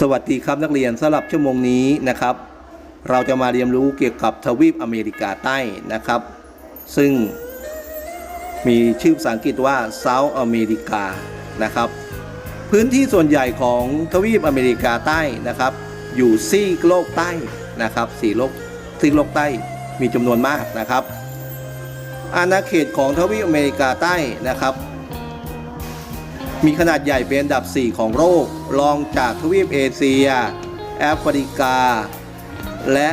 สวัสดีครับนักเรียนสำหรับชั่วโมงนี้นะครับ เราจะมาเรียนรู้เกี่ยวกับทวีปอเมริกาใต้นะครับ ซึ่งมีชื่อภาษาอังกฤษว่า South America นะครับ พื้นที่ส่วนใหญ่ของทวีปอเมริกาใต้นะครับ อยู่ซีกโลกใต้นะครับสีโลกซีกโลกใต้มีจำนวนมากนะครับ อาณาเขตของทวีปอเมริกาใต้นะครับ มีขนาดใหญ่เป็นอันดับ 4 ของโลกรองจากทวีปเอเชีย แอฟริกา และ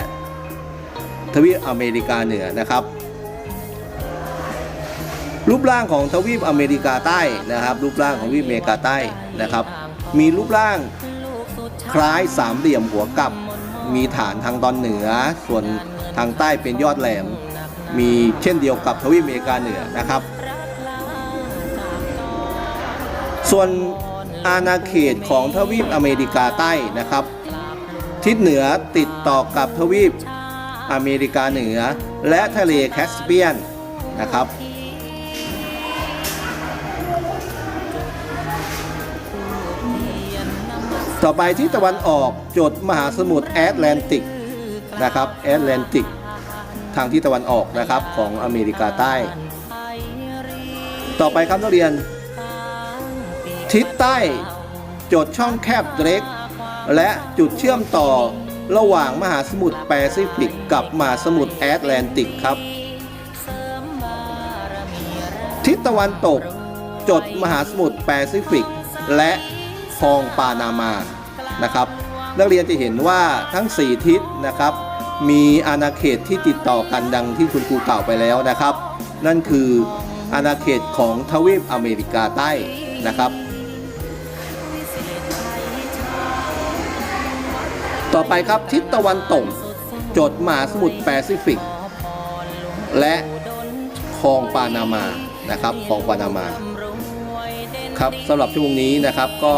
ทวีปอเมริกาเหนือนะครับ รูปร่างของทวีปอเมริกาใต้นะครับ รูปร่างของทวีปอเมริกาใต้นะครับ มีรูปร่างคล้ายสามเหลี่ยมหัวกลับมีฐานทางตอนเหนือ ส่วนทางใต้เป็นยอดแหลม มีเช่นเดียวกับทวีปอเมริกาเหนือนะครับ ส่วนอาณาเขตของทวีปอเมริกาใต้นะครับ ทิศเหนือติดต่อกับทวีปอเมริกาเหนือ และทะเลแคสเปียนนะครับ ต่อไปที่ตะวันออกจดมหาสมุทรแอตแลนติกนะครับแอตแลนติกทางที่ตะวันออกนะครับของอเมริกาใต้ ต่อไปครับนักเรียน ทิศใต้ จดช่องแคบเดรกและจุดเชื่อมต่อระหว่างมหาสมุทรแปซิฟิกกับมหาสมุทรแอตแลนติกครับ ทิศตะวันตก จดมหาสมุทรแปซิฟิก และคลองปานามานะครับ นักเรียนจะเห็นว่าทั้ง 4 ทิศนะครับ มีอาณาเขตที่ติดต่อกันดังที่คุณครูกล่าวไปแล้วนะครับ นั่นคืออาณาเขตของทวีปอเมริกาใต้นะครับ ต่อไปครับทิศตะวันตก จดหมาสมุทรแปซิฟิก และคลองปานามานะครับคลองปานามาครับสำหรับช่วงนี้นะครับก็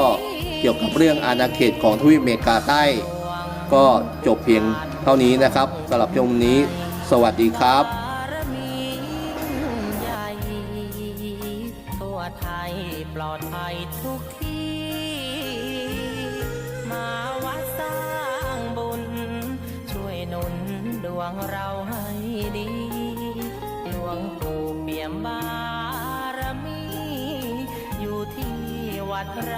เกี่ยวกับเรื่องอาณาเขตของทวีปเมกาใต้ ก็จบเพียงเท่านี้นะครับสำหรับช่วงนี้ สวัสดีครับปลอดภัยทุกที่มา งเราให้ดี หลวงปู่เปี่ยมบารมี อยู่ที่วัดไร